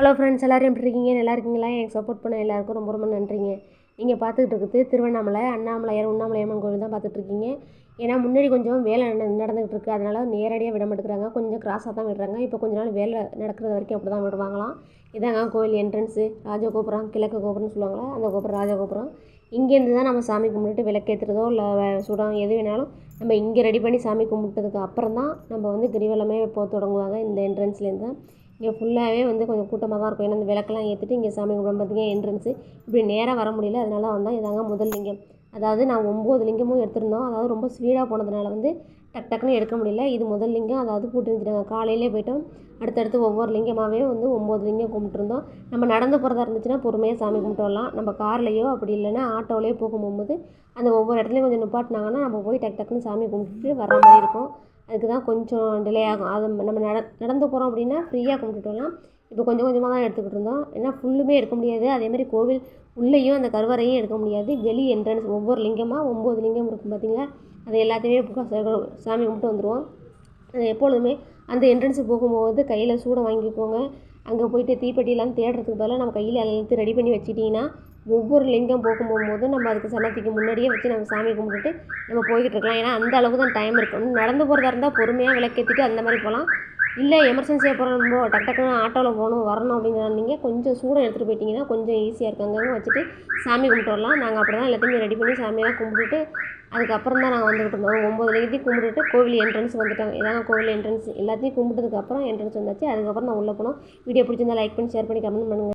Hello friends எல்லோரும் எப்படி இருக்கீங்க? நல்லா இருக்கீங்களா? எனக்கு சப்போர்ட் பண்ண எல்லாருக்கும் ரொம்ப ரொம்ப நன்றிங்க. நீங்கள் பார்த்துக்கிட்டு இருக்குது திருவண்ணாமலை அண்ணாமலையார் உண்ணாமலையம்மன் கோவில் தான் பார்த்துட்ருக்கீங்க ஏன்னா முன்னாடி கொஞ்சம் வேலை நடந்துகிட்டு இருக்குது அதனால் நேரடியாக விட மாட்டேங்கிறாங்க. கொஞ்சம் கிராஸாக தான் விடுறாங்க. இப்போ கொஞ்ச நாள் வேலை நடக்கிறது வரைக்கும் அப்படி தான் விடுவாங்களாம். இதாங்க கோவில் என்ட்ரன்ஸு ராஜகோபுரம் கிழக்கு கோபுரம்னு சொல்லுவாங்களா? அந்த கோபுரம் ராஜகோபுரம். இங்கேருந்து தான் நம்ம சாமி கும்பிட்டுட்டு விளக்கேற்றுறதோ இல்லை சுடம் எது வேணாலும் நம்ம இங்கே ரெடி பண்ணி சாமி கும்பிட்டதுக்கு அப்புறம் தான் நம்ம வந்து கிரிவலமே போக தொடங்குவாங்க. இந்த என்ட்ரன்ஸ்லேருந்து தான். இங்கே ஃபுல்லாகவே வந்து கொஞ்சம் கூட்டமாக தான் இருக்கும். ஏன்னா இந்த விளக்கெல்லாம் ஏற்றிட்டு இங்கே சாமி கும்பிடும் பார்த்தீங்கன்னா என்ட்ரன்ஸு இப்படி நேராக வர முடியல. அதனால வந்தால் இதாங்க முதல் லிங்கம். அதாவது நான் ஒம்பது லிங்கமும் எடுத்திருந்தோம். அதாவது ரொம்ப ஸ்பீடாக போனதுனால வந்து டக் டக்குன்னு எடுக்க முடியல. இது முதல் லிங்கம். அதாவது பூட்டி வச்சுட்டாங்க காலையிலே போய்ட்டோம். அடுத்தடுத்து ஒவ்வொரு லிங்கமாகவே வந்து ஒம்பது லிங்கம் கும்பிட்டுருந்தோம். நம்ம நடந்து போகிறதா இருந்துச்சுன்னா பொறுமையாக சாமி கும்பிட்டு வரலாம். நம்ம கார்லேயோ அப்படி இல்லைன்னா ஆட்டோலேயோ போகும்போது அந்த ஒவ்வொரு இடத்துலையும் கொஞ்சம் நிப்பாட்டினாங்கன்னா நம்ம போய் டக் டக்குன்னு சாமி கும்பிட்டுட்டு வர மாதிரி இருக்கும். அதுக்கு தான் கொஞ்சம் டிலே ஆகும். அது நம்ம நட நடந்து போகிறோம் அப்படின்னா ஃப்ரீயாக கும்பிட்டுட்டு வரலாம். இப்போ கொஞ்சம் கொஞ்சமாக தான் எடுத்துக்கிட்டு இருந்தோம். ஏன்னா ஃபுல்லுமே எடுக்க முடியாது. அதேமாதிரி கோவில் உள்ளேயும் அந்த கருவறையும் எடுக்க முடியாது. வெளி என்ட்ரன்ஸ் ஒவ்வொரு லிங்கமாக ஒம்பது லிங்கம் இருக்கும் பார்த்தீங்களா? அது எல்லாத்தையுமே சாமி கும்பிட்டு வந்துடுவோம் அது எப்பொழுதுமே அந்த என்ட்ரன்ஸுக்கு போகும்போது கையில் சூடம் வாங்கிக்கோங்க. அங்கே போயிட்டு தீப்பெட்டிலாம் தேடுறதுக்கு பதிலாக நம்ம கையில் எல்லாத்தையும் ரெடி பண்ணி வச்சுட்டிங்கன்னா ஒவ்வொரு லிங்கம் போகும்போது நம்ம அதுக்கு சன்னதிக்கு முன்னாடியே வச்சு நம்ம சாமி கும்பிட்டுட்டு நம்ம போய்கிட்டு இருக்கலாம். ஏன்னா அந்த அளவுக்கு தான் டைம் இருக்கும் நடந்து போகிறதா இருந்தால் பொறுமையாக விளக்கேற்றிட்டு அந்த மாதிரி போகலாம். இல்லை எமர்ஜென்சியாக போகிறோம் டக் டக்குன்னு ஆட்டோவில் போகணும் வரணும் அப்படிங்கிற நீங்கள் கொஞ்சம் சூடம் எடுத்துகிட்டு போயிட்டீங்கன்னா கொஞ்சம் ஈஸியாக இருக்கும். அங்கங்கே வச்சுட்டு சாமி கும்பிட்டு வரலாம். நாங்கள் அப்படி தான் எல்லாத்தையுமே ரெடி பண்ணி சாமியெல்லாம் கும்பிட்டுட்டு அதுக்கப்புறம் தான் நாங்கள் வந்துக்கிட்டு இருந்தோம் ஒம்பது லிங்கத்தையும் கும்பிட்டுட்டு கோவில் என்ட்ரன்ஸ் வந்துட்டாங்க இதாங்க கோவில் என்ட்ரன்ஸ் எல்லாத்தையும் கும்பிட்டதுக்கப்புறம் என்ட்ரன்ஸ் வந்தாச்சு. அதுக்கப்புறம் நான் உள்ளே போனோம். வீடியோ பிடிச்சிருந்தா லைக் பண்ணி ஷேர் பண்ணி கமெண்ட் பண்ணுங்கள்